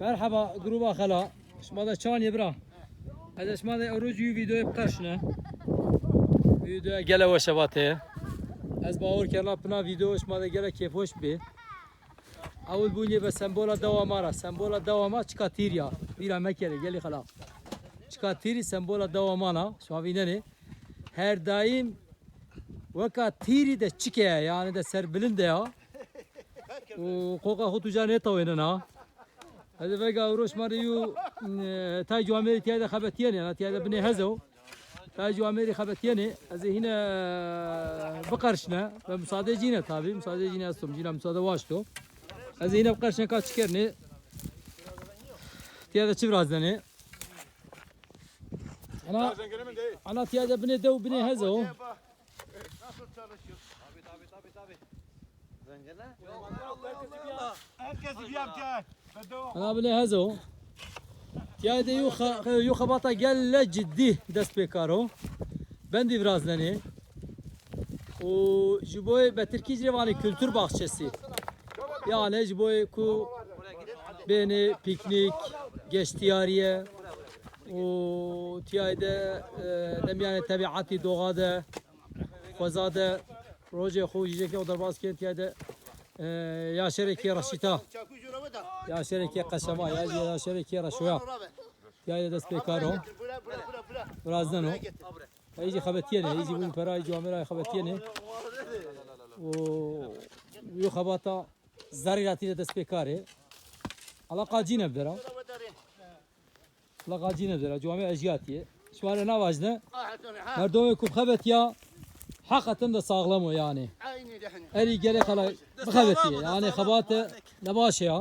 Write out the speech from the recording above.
Merhaba gruba hala. Şma da çaniye bra. Hadi şma da orucu videoya bkarşına. Videoya gele ve şabate. Ez باور کردم پنا ویدیو شما ده گره کیفوش بی اول بونی به سمبولا دوام را سمبولا دوام چکا تیریا بیرا مکره گلی خلا چکا تیری سمبولا دوامانا شما بیننی her daim vaka tiri de çike yani de ser bilinde ya o koka hutuca ne tavenen ha uroş mariyu tay juameri tiyade khabetiyene ya tiyade bine hezo tay juameri khabetiyene az hina bakarşna ve müsaade cine tabi müsaade cine astum cine müsaade vaşto az hina bakarşna kaç çıkarni tiyade çivrazdani ana Zenginemin değil. ana tiyade bine dev bine hezo Nasıl çalışıyor? Tabii tabii tabii tabii. Zengine? Herkes bir yapacak. انا بلي هزو يا دي يو خ... يو خبطه قال جدي دست بكارو بندي برازلاني وجبوي بتركيز ريواني kültür bahçesi yani جبوي ku beni piknik geçtiyariye o tiyayde demyane tabiatı doğada fazade proje خوجی که در باز که تیاده یا شرکی رشیتا يا شركة قشماية يا شركة يا تيالي دست بكارهم برازنهم يجي خبتينه يجي بون فرا يجي عمرا خبتينه و يو خبطة زاري راتي دست بكاره الله قاجينا بدرا الله قاجينا بدرا جوامع أجياتي. شو أنا نواجنا مردم يكون خبت يا حقا تند صاغلمو يعني. عيني دحني أري جري خلا بخبتي. يعني خباته 那帮行。